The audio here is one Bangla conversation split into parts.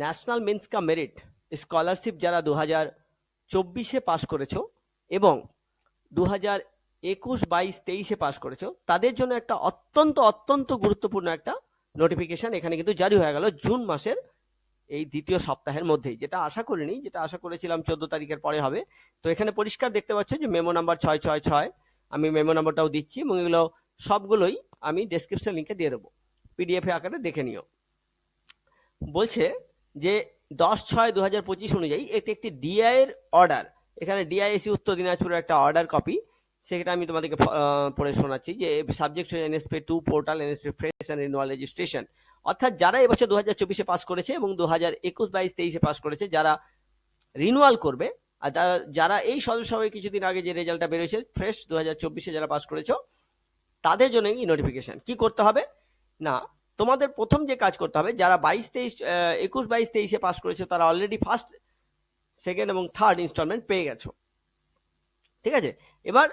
National means cum merit scholarship যারা দু হাজার চব্বিশে পাশ করেছ এবং দু হাজার একুশ বাইশ তেইশে পাশ করেছ, তাদের জন্য একটা অত্যন্ত অত্যন্ত গুরুত্বপূর্ণ একটা নোটিফিকেশন এখানে কিন্তু জারি হয়ে গেল জুন মাসের এই দ্বিতীয় সপ্তাহের মধ্যেই। যেটা আশা করিনি, যেটা আশা করেছিলাম চোদ্দ তারিখের পরে হবে। তো এখানে পরিষ্কার দেখতে পাচ্ছ যে মেমো নাম্বার ছয় ছয় ছয়, আমি মেমো নাম্বারটাও দিচ্ছি এবং এগুলো সবগুলোই আমি ডেসক্রিপশন লিঙ্কে দিয়ে দেবো। পিডিএফ আকারে দেখে নিও। বলছে যে দশ ছয় দু হাজার পঁচিশ অনুযায়ী এটি একটি ডিআই এর অর্ডার এখানে ডিআইএসি উত্তর দিনাজপুরের একটা অর্ডার কপি সেটা আমি তোমাদেরকে পড়ে শোনাচ্ছি যে subject NSP two portal NSP fresh and renewal registration অর্থাৎ যারা এবছর দু হাজার চব্বিশে পাস করেছে এবং দু হাজার একুশ বাইশ তেইশে পাস করেছে, যারা রিনুয়াল করবে, আর যারা এই সদস্য হবে কিছুদিন আগে যে রেজাল্টটা বেরোয়েছে ফ্রেশ দু হাজার চব্বিশে যারা পাস করেছ, তাদের জন্য এই নোটিফিকেশন কি করতে হবে? না তোমাদের প্রথম যে কাজ করতে হবে, যারা বাইশ তেইশ একুশ বাইশ তেইশে পাস করেছে, তারা অলরেডি ফার্স্ট সেকেন্ড এবং থার্ড ইনস্টলমেন্ট পেয়ে গেছো। ঠিক আছে? এবার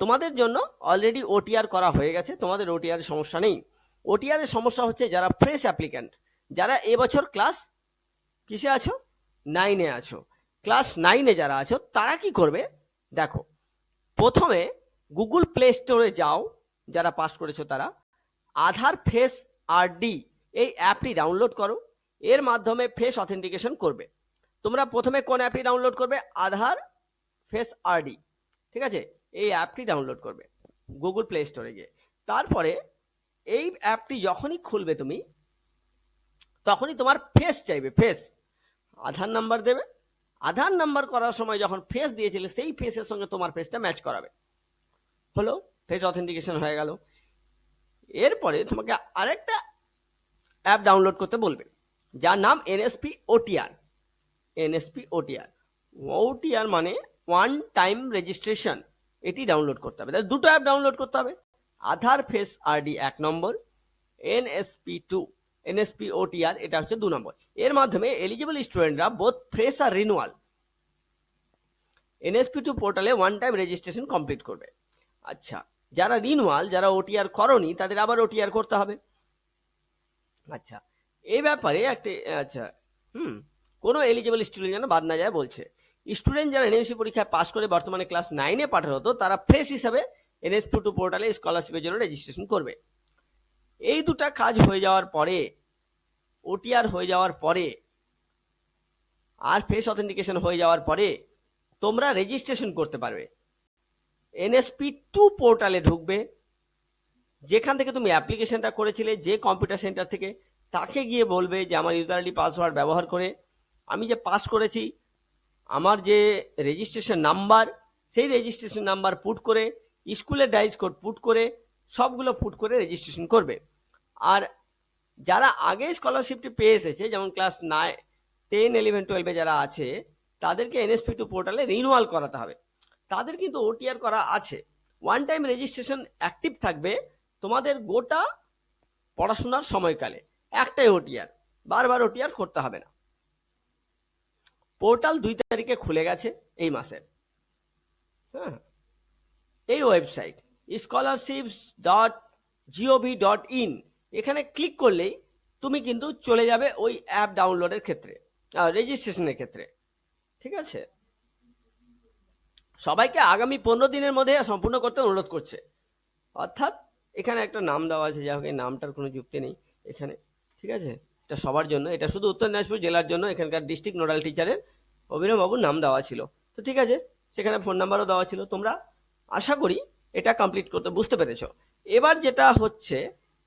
তোমাদের জন্য অলরেডি ওটিআর করা হয়ে গেছে, তোমাদের ওটিআর সমস্যা নেই। ওটিআর এর সমস্যা হচ্ছে যারা ফ্রেশ অ্যাপ্লিক্যান্ট যারা এবছর ক্লাস কিসে আছো? নাইনে আছো। ক্লাস নাইনে যারা আছো, তারা কি করবে? দেখো, প্রথমে গুগল প্লে স্টোরে যাও, যারা পাস করেছ তারা। আধার ফেস আরডি এই অ্যাপটি ডাউনলোড করো। এর মাধ্যমে ফেস অথেন্টিকেশন করবে। তোমরা প্রথমে কোন অ্যাপটি ডাউনলোড করবে? আধার ফেস আরডি ঠিক আছে? এই অ্যাপটি ডাউনলোড করবে গুগল প্লে স্টোরে গিয়ে। তারপরে এই অ্যাপটি যখনই খুলবে তুমি, তখনই তোমার ফেস চাইবে ফেস আধার নাম্বার দেবে। আধার নাম্বার করার সময় যখন ফেস দিয়েছিলে, সেই ফেসের সঙ্গে তোমার ফেসটা ম্যাচ করাবে। হলো? ফেস অথেন্টিকেশন হয়ে গেল। এরপরে তোমাকে আরেকটা অ্যাপ ডাউনলোড করতে বলবে, যার নাম NSP OTR NSP OTR OTR মানে ওয়ান টাইম রেজিস্ট্রেশন এটি ডাউনলোড করতে হবে। তাহলে দুটো অ্যাপ ডাউনলোড করতে হবে। আধার ফেস আরডি এক নম্বর এনএসপি টু এনএসপি ওটিআর এটা হচ্ছে দু নম্বর। এর মাধ্যমে এলিজিবল স্টুডেন্টরা বোথ ফ্রেশ আর রিনুয়াল এনএসপি টু পোর্টালে ওয়ান টাইম রেজিস্ট্রেশন কমপ্লিট করবে। আচ্ছা যারা রিনুয়াল, যারা ওটিআর করনি, তাদের আবার ওটিআর করতে হবে। আচ্ছা এই ব্যাপারে একটা আচ্ছা হুম, কোনো এলিজিবল স্টুডেন্ট যেন বাদ না যায় বলছে। স্টুডেন্ট যারা এনএসসি পরীক্ষায় পাশ করে বর্তমানে ক্লাস নাইনে পাঠানো হতো তারা ফ্রেশ হিসাবে এনএসপি টু পোর্টালে স্কলারশিপের জন্য রেজিস্ট্রেশন করবে। এই দুটা কাজ হয়ে যাওয়ার পরে, ওটিআর হয়ে যাওয়ার পরে, আর ফেস অথেন্টিকেশন হয়ে যাওয়ার পরে, তোমরা রেজিস্ট্রেশন করতে পারবে। এনএসপি টু পোর্টালে ঢুকবে। যেখান থেকে তুমি অ্যাপ্লিকেশনটা করেছিলে, যে কম্পিউটার সেন্টার থেকে, তাকে গিয়ে বলবে যে আমার ইউজার আইডি, পাসওয়ার্ড ব্যবহার করে আমি যে পাস করেছি, আমার যে রেজিস্ট্রেশন নাম্বার, সেই রেজিস্ট্রেশন নাম্বার পুট করে স্কুলের ডাইজ কোড পুট করে, সবগুলো পুট করে রেজিস্ট্রেশন করবে। আর যারা আগে স্কলারশিপটি পেয়ে এসেছে, যেমন ক্লাস নাইন, টেন, ইলেভেন, টুয়েলভে যারা আছে, তাদেরকে এনএসপি টু পোর্টালে রিনুয়াল করাতে হবে। তাদের কিন্তু ওটিআর করা আছে। ওয়ান টাইম রেজিস্ট্রেশন অ্যাক্টিভ থাকবে তোমাদের গোটা পড়াশোনার সময়কালে। একটাই ওটিআর বারবার ওটিআর করতে হবে না। পোর্টাল দুই তারিখে খুলে গেছে এই মাসের। হ্যাঁ। এই website scholarships dot G O V dot in এখানে ক্লিক করলেই তুমি কিন্তু চলে যাবে ওই অ্যাপ ডাউনলোডের ক্ষেত্রে রেজিস্ট্রেশনের ক্ষেত্রে। ঠিক আছে? সবাইকে আগামী পনেরো দিনের মধ্যে সম্পূর্ণ করতে অনুরোধ করছে। অর্থাৎ এখানে একটা নাম দেওয়া আছে যা হোক, এই নামটার কোনো যুক্তি নেই এখানে, ঠিক আছে? এটা সবার জন্য, এটা শুধু উত্তর দিনাজপুর জেলার জন্য, এখানকার ডিস্ট্রিক্ট নোডাল টিচারের অভিনব বাবুর নাম দেওয়া ছিল। তো ঠিক আছে, সেখানে ফোন নাম্বারও দেওয়া ছিল। তোমরা আশা করি এটা কমপ্লিট করতে বুঝতে পেরেছ। এবার যেটা হচ্ছে,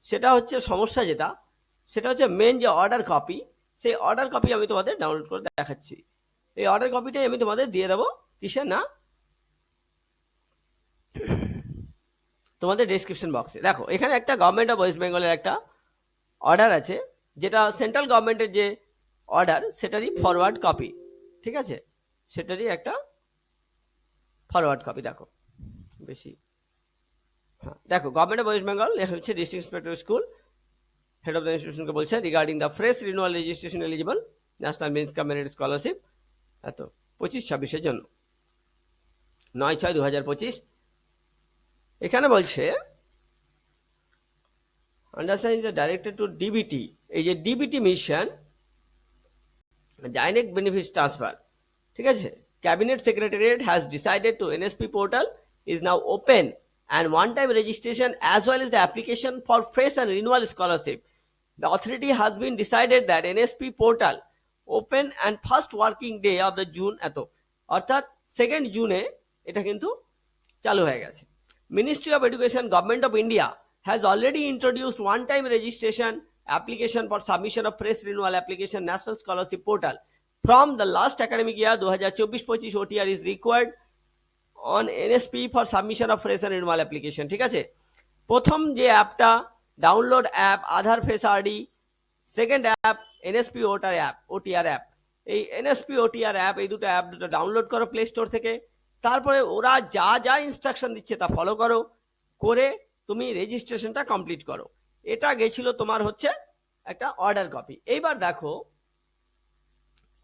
সেটা হচ্ছে সমস্যা যেটা, সেটা হচ্ছে মেন যে অর্ডার কপি সেই অর্ডার কপি আমি তোমাদের ডাউনলোড করে দেখাচ্ছি। এই অর্ডার কপিটাই আমি তোমাদের দিয়ে দেবো কিসে না? তোমাদের ডেসক্রিপশন বক্সে দেখো, এখানে একটা গভর্নমেন্ট অফ ওয়েস্ট বেঙ্গলের একটা অর্ডার আছে, যেটা সেন্ট্রাল গভর্নমেন্টের যে অর্ডার সেটারই ফরওয়ার্ড কপি ঠিক আছে? সেটারই একটা ফরওয়ার্ড কপি দেখো। বেশি। হ্যাঁ দেখো গভর্নমেন্ট অফ ওয়েস্ট বেঙ্গল হচ্ছে district inspector school head of the ইনস্টিটিউশনকে বলছে regarding the fresh renewal registration eligible national means cum merit scholarship এত, পঁচিশ, ছাব্বিশের জন্য। নয়, ছয় দু হাজার পঁচিশ এখানে বলছে understand the directed to DBT এই যে DBT mission direct benefit transfer ঠিক আছে? Cabinet secretariat has decided to NSP portal is now open and one time registration as well is the application for fresh and renewal scholarship the authority has been decided that NSP portal open and first working day of the June এত, অর্থাৎ সেকেন্ড জুনে এটা কিন্তু চালু হয়ে গেছে। Of education government of India has already introduced one time registration application for submission of fresh renewal application, national scholarship portal. From the last academic year 2024-25 OTR is required on NSP for submission of fresh and renewal application ঠিক আছে? প্রথম যে অ্যাপটা download app Aadhaar face RD second app NSP OTR app OTR app এই এনএসপি ওটিআর অ্যাপ এই দুটো অ্যাপ দুটো ডাউনলোড করো প্লে স্টোর থেকে। তারপরে ওরা যা যা ইনস্ট্রাকশন দিচ্ছে তা ফলো করো, করে তুমি রেজিস্ট্রেশনটা কমপ্লিট করো। এটা গেছিল তোমার হচ্ছে একটা অর্ডার কপি এইবার দেখো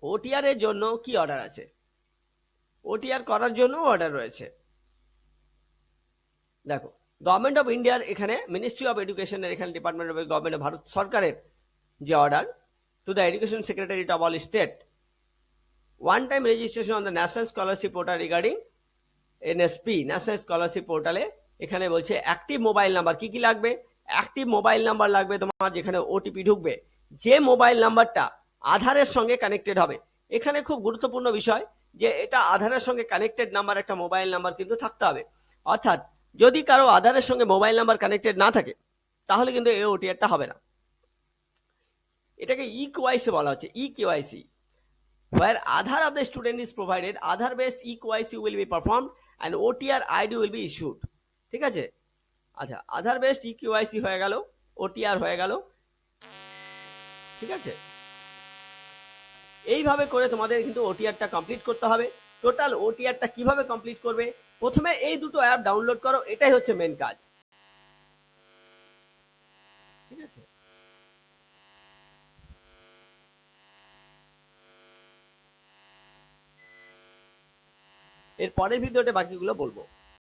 ওটিআর এর জন্য কি অর্ডার আছে? ওটিআর করার জন্য অর্ডার রয়েছে। দেখো গভর্নমেন্ট অফ ইন্ডিয়ার এখানে মিনিস্ট্রি অফ এডুকেশনের এখানে ডিপার্টমেন্ট অফ গভর্নমেন্ট ভারত সরকারের যে order to the education secretariat of all state one time registration on the national scholarship portal regarding NSP national scholarship পোর্টালে এখানে বলছে অ্যাক্টিভ মোবাইল নাম্বার কি কি লাগবে? অ্যাক্টিভ মোবাইল নাম্বার লাগবে তোমার যেখানে ওটিপি ঢুকবে। যে মোবাইল নাম্বারটা আধারের সঙ্গে কানেক্টেড হবে। এখানে খুব গুরুত্বপূর্ণ বিষয় যে এটা আধারের সঙ্গে কানেক্টেড নাম্বার একটা মোবাইল নাম্বার কিন্তু থাকতে হবে। অর্থাৎ যদি কারও আধারের সঙ্গে মোবাইল নাম্বার কানেক্টেড না থাকে, তাহলে কিন্তু এই ওটিআরটা হবে না। এটাকে ই কেওয়াইসি বলা হচ্ছে। E KYC where Aadhaar of the student is provided, Aadhaar based eKYC will be performed and OTR ID will be issued. ঠিক আছে? আচ্ছা আধার বেসড ইকিউআইসি হয়ে গেল ওটিআর হয়ে গেল। ঠিক আছে? এইভাবে করে তোমাদের কিন্তু ওটিআরটা কমপ্লিট করতে হবে। টোটাল ওটিআরটা কীভাবে কমপ্লিট করবে? প্রথমে এই দুটো অ্যাপ ডাউনলোড করো এটাই হচ্ছে মেন কাজ। ঠিক আছে? এর পরের ভিডিওতে বাকিগুলো বলব।